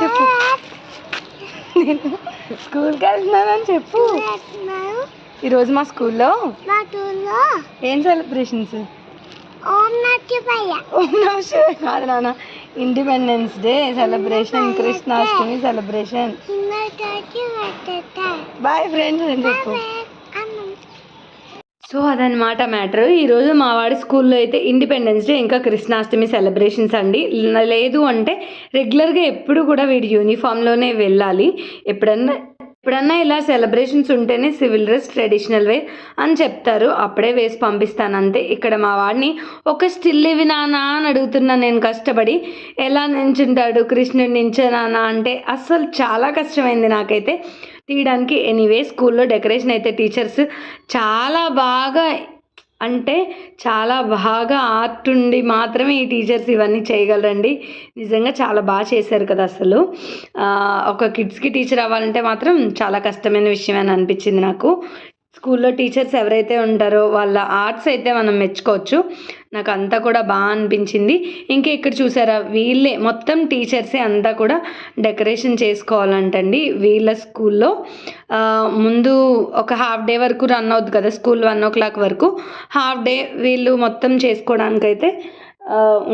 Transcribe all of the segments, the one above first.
చెప్పు. నేను స్కూల్కి వెళ్తున్నానని చెప్పు. ఈరోజు మా స్కూల్లో ఏం సెలబ్రేషన్స్? ఓం నమ శివాయ. కాదు నాన్న independence day celebration Krishnashtami celebration boy friends అని చెప్పు. సో అదనమాట మ్యాటర్. ఈరోజు మా వాడి స్కూల్లో అయితే ఇండిపెండెన్స్ డే ఇంకా కృష్ణాష్టమి సెలబ్రేషన్స్ అండి. లేదు అంటే రెగ్యులర్గా ఎప్పుడు కూడా వీడి యూనిఫామ్లోనే వెళ్ళాలి. ఎప్పుడన్నా ఎప్పుడన్నా ఇలా సెలబ్రేషన్స్ ఉంటేనే సివిల్ డ్రెస్ ట్రెడిషనల్ వేర్ అని చెప్తారు. అప్పుడే వేసి పంపిస్తాను అంతే ఇక్కడ మా వాడిని ఒక స్టిల్ ఇవి నానా అని అడుగుతున్నా నేను కష్టపడి. ఎలా నించుంటాడు? కృష్ణుడు నించోనానా అంటే అస్సలు చాలా కష్టమైంది నాకైతే. తీయడానికి ఎనీవే స్కూల్లో డెకరేషన్ అయితే టీచర్స్ చాలా బాగా అంటే చాలా బాగా ఆర్ట్ ఉండి మాత్రమే ఈ టీచర్స్ ఇవన్నీ చేయగలరండి. నిజంగా చాలా బాగా చేశారు కదా అసలు. ఒక కిడ్స్కి టీచర్ అవ్వాలంటే మాత్రం చాలా కష్టమైన విషయం అని అనిపించింది నాకు. స్కూల్లో టీచర్స్ ఎవరైతే ఉంటారో వాళ్ళ ఆర్ట్స్ అయితే మనం మెచ్చుకోవచ్చు. నాకు అంతా కూడా బాగా అనిపించింది. ఇంకా ఇక్కడ చూసారా వీళ్ళే మొత్తం టీచర్సే అంతా కూడా డెకరేషన్ చేసుకోవాలంటండి వీళ్ళ స్కూల్లో. ముందు ఒక హాఫ్ డే వరకు రన్ అవుద్ది కదా స్కూల్ వన్ ఓ క్లాక్ వరకు. హాఫ్ డే వీళ్ళు మొత్తం చేసుకోవడానికైతే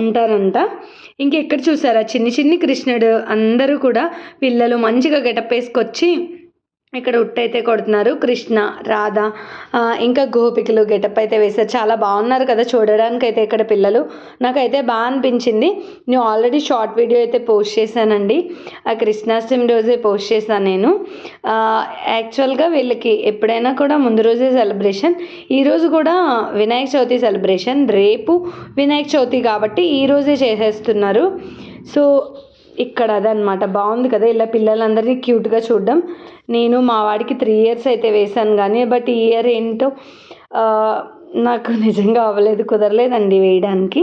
ఉంటారంట. ఇంకెక్కడ చూసారా చిన్ని చిన్ని కృష్ణుడు అందరూ కూడా పిల్లలు మంచిగా గెటప్ వేసుకొచ్చి ఇక్కడ ఉట్టయితే కొడుతున్నారు. కృష్ణ రాధ ఇంకా గోపికలు గెటప్ అయితే వేశారు. చాలా బాగున్నారు కదా చూడడానికి అయితే ఇక్కడ పిల్లలు. నాకైతే బాగా అనిపించింది. నేను ఆల్రెడీ షార్ట్ వీడియో అయితే పోస్ట్ చేశానండి. ఆ కృష్ణాష్టమి రోజే పోస్ట్ చేశాను నేను. యాక్చువల్గా వీళ్ళకి ఎప్పుడైనా కూడా ముందు రోజే సెలబ్రేషన్. ఈరోజు కూడా వినాయక చవితి సెలబ్రేషన్. రేపు వినాయక చవితి కాబట్టి ఈ రోజే చేసేస్తున్నారు. సో ఇక్కడ అదనమాట. బాగుంది కదా ఇలా పిల్లలందరినీ క్యూట్గా చూడడం. నేను మా వాడికి త్రీ ఇయర్స్ అయితే వేశాను కానీ బట్ ఈ ఇయర్ ఏంటో నాకు నిజంగా అవ్వలేదు కుదరలేదండి వేయడానికి.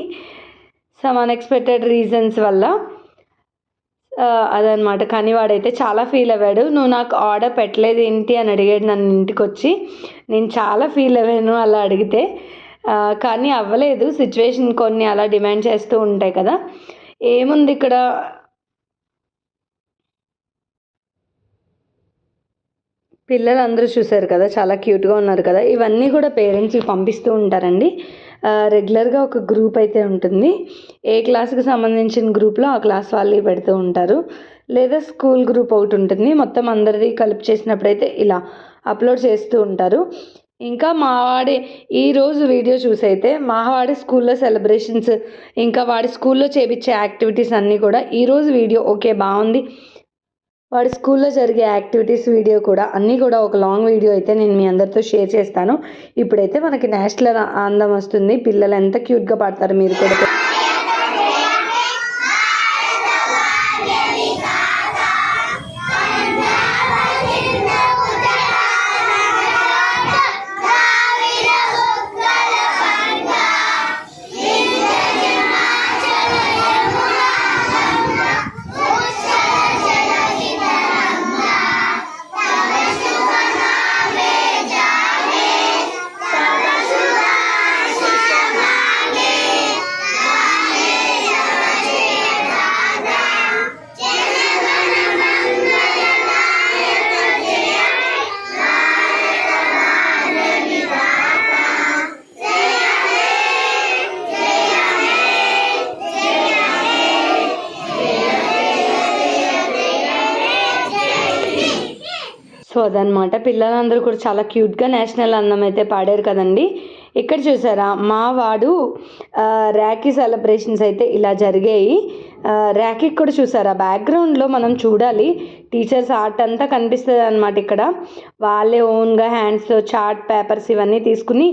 సమ్ అన్ఎక్స్పెక్టెడ్ రీజన్స్ వల్ల అదనమాట కానీ వాడైతే చాలా ఫీల్ అయ్యాడు నువ్వు నాకు ఆర్డర్ పెట్టలేదు ఏంటి అని అడిగాడు నన్ను ఇంటికి వచ్చి నేను చాలా ఫీల్ అయ్యాను అలా అడిగితే. కానీ అవ్వలేదు. సిచ్యువేషన్ కొన్ని అలా డిమాండ్ చేస్తూ ఉంటాయి కదా. ఏముంది ఇక్కడ? పిల్లలు అందరూ చూశారు కదా చాలా క్యూట్గా ఉన్నారు కదా. ఇవన్నీ కూడా పేరెంట్స్కి పంపిస్తూ ఉంటారండి. రెగ్యులర్గా ఒక గ్రూప్ అయితే ఉంటుంది. ఏ క్లాస్కి సంబంధించిన గ్రూప్లో ఆ క్లాస్ వాళ్ళు పెడుతూ ఉంటారు. లేదా స్కూల్ గ్రూప్ ఒకటి ఉంటుంది. మొత్తం అందరిది కలిపి చేసినప్పుడైతే ఇలా అప్లోడ్ చేస్తూ ఉంటారు. ఇంకా మావాడి ఈరోజు వీడియో చూసైతే మావాడి స్కూల్లో సెలబ్రేషన్స్ ఇంకా వాడి స్కూల్లో చేపించే యాక్టివిటీస్ అన్నీ కూడా ఈరోజు వీడియో ఓకే బాగుంది. వాడి స్కూల్లో జరిగే యాక్టివిటీస్ వీడియో కూడా అన్నీ కూడా ఒక లాంగ్ వీడియో అయితే నేను మీ అందరితో షేర్ చేస్తాను. ఇప్పుడైతే మనకి నేషనల్ ఆనందం వస్తుంది. పిల్లలు ఎంత క్యూట్గా పాడతారు మీరు కూడా సో అదనమాట. పిల్లలందరూ కూడా చాలా క్యూట్గా నేషనల్ అందం అయితే పాడారు కదండి. ఇక్కడ చూసారా మా వాడు ర్యాకీ సెలబ్రేషన్స్ అయితే ఇలా జరిగాయి. ర్యాకీ కూడా చూసారా బ్యాక్గ్రౌండ్లో మనం చూడాలి. టీచర్స్ ఆర్ట్ అంతా కనిపిస్తుంది అనమాట ఇక్కడ. వాళ్ళే ఓన్గా హ్యాండ్స్లో చార్ట్ పేపర్స్ ఇవన్నీ తీసుకుని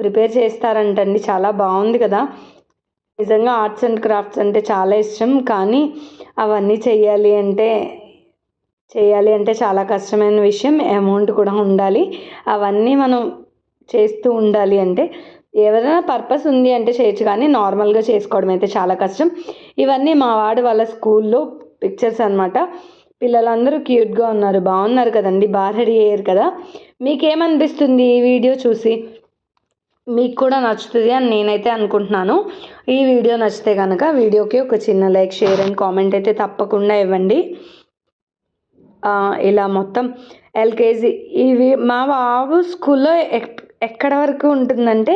ప్రిపేర్ చేస్తారంటండి. చాలా బాగుంది కదా. నిజంగా ఆర్ట్స్ అండ్ క్రాఫ్ట్స్ అంటే చాలా ఇష్టం. కానీ అవన్నీ చేయాలి అంటే చేయాలి అంటే చాలా కష్టమైన విషయం. అమౌంట్ కూడా ఉండాలి. అవన్నీ మనం చేస్తూ ఉండాలి అంటే ఏదైనా పర్పస్ ఉంది అంటే చేయొచ్చు కానీ నార్మల్గా చేసుకోవడం అయితే చాలా కష్టం. ఇవన్నీ మా వాడు వాళ్ళ స్కూల్లో పిక్చర్స్ అనమాట పిల్లలందరూ క్యూట్గా ఉన్నారు. బాగున్నారు కదండి. బాగా రెడీ అయ్యారు కదా. మీకేమనిపిస్తుంది ఈ వీడియో చూసి? మీకు కూడా నచ్చుతుంది అని నేనైతే అనుకుంటున్నాను. ఈ వీడియో నచ్చితే కనుక వీడియోకి ఒక చిన్న లైక్ షేర్ అండ్ కామెంట్ అయితే తప్పకుండా ఇవ్వండి. ఇలా మొత్తం ఎల్కేజీ. ఇవి మా బాబు స్కూల్లో ఎక్ ఎక్కడ వరకు ఉంటుందంటే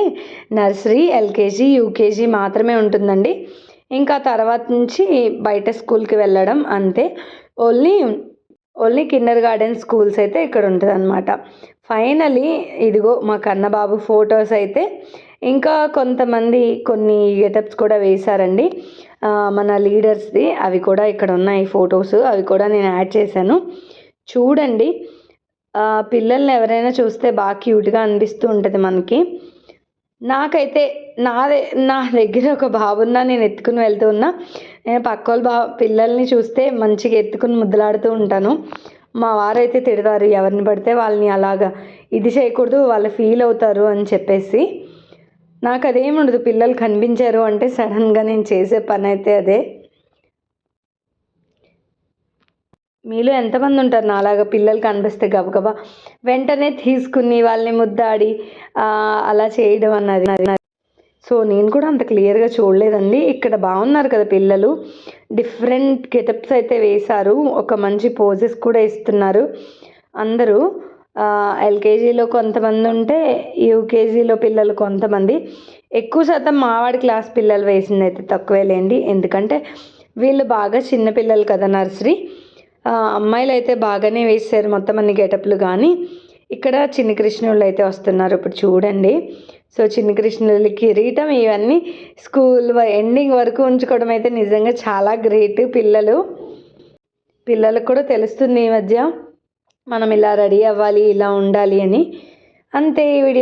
నర్సరీ ఎల్కేజీ యూకేజీ మాత్రమే ఉంటుందండి. ఇంకా తర్వాత నుంచి బయట స్కూల్కి వెళ్ళడం అంతే. Only only kindergarten schools అయితే ఇక్కడ ఉంటుంది అనమాట ఫైనలీ ఇదిగో మా కన్నబాబు ఫొటోస్ అయితే ఇంకా కొంతమంది కొన్ని గెటప్స్ కూడా వేశారండి. మన లీడర్స్ది అవి కూడా ఇక్కడ ఉన్నాయి ఫొటోస్. అవి కూడా నేను యాడ్ చేశాను. చూడండి. పిల్లల్ని ఎవరైనా చూస్తే బాగా క్యూట్గా అనిపిస్తూ ఉంటుంది మనకి. నాకైతే నా నా దగ్గర ఒక బాబున్నా నేను ఎత్తుకుని వెళ్తూ ఉన్నా నేను పక్క వాళ్ళ బా పిల్లల్ని చూస్తే మంచిగా ఎత్తుకుని ముద్దులాడుతూ ఉంటాను. మా వారైతే తిడతారు ఎవరిని పడితే వాళ్ళని అలాగా. ఇది చేయకూడదు వాళ్ళు ఫీల్ అవుతారు అని చెప్పేసి. నాకు అదేం ఉండదు పిల్లలు కనిపించారు అంటే సడన్గా నేను చేసే పని అయితే అదే. మీలో ఎంతమంది ఉంటారు నాలాగా పిల్లలు కనిపిస్తే గబగబా? వెంటనే తీసుకుని వాళ్ళని ముద్దాడి అలా చేయడం అన్నది. సో నేను కూడా అంత క్లియర్గా చూడలేదండి. ఇక్కడ బాగున్నారు కదా పిల్లలు. డిఫరెంట్ గెటప్స్ అయితే వేశారు. ఒక మంచి పోజెస్ కూడా ఇస్తున్నారు. అందరూ ఎల్కేజీలో కొంతమంది ఉంటే యూకేజీలో పిల్లలు కొంతమంది. ఎక్కువ శాతం మావాడి క్లాస్ పిల్లలు వేసింది అయితే తక్కువే లేండి. ఎందుకంటే వీళ్ళు బాగా చిన్న పిల్లలు కదా నర్సరీ. అమ్మాయిలు అయితే బాగానే వేసారు మొత్తం అన్ని గెటప్లు కానీ ఇక్కడ చిన్న కృష్ణుళ్ళు అయితే వస్తున్నారు ఇప్పుడు చూడండి. సో చిన్న కృష్ణుల కిరీటం ఇవన్నీ స్కూల్ ఎండింగ్ వరకు ఉంచుకోవడం అయితే నిజంగా చాలా గ్రేట్ పిల్లలు. పిల్లలకు కూడా తెలుస్తుంది ఈ మధ్య. మనం ఇలా రెడీ అవ్వాలి ఇలా ఉండాలి అని. అంతే ఈ వీడియో.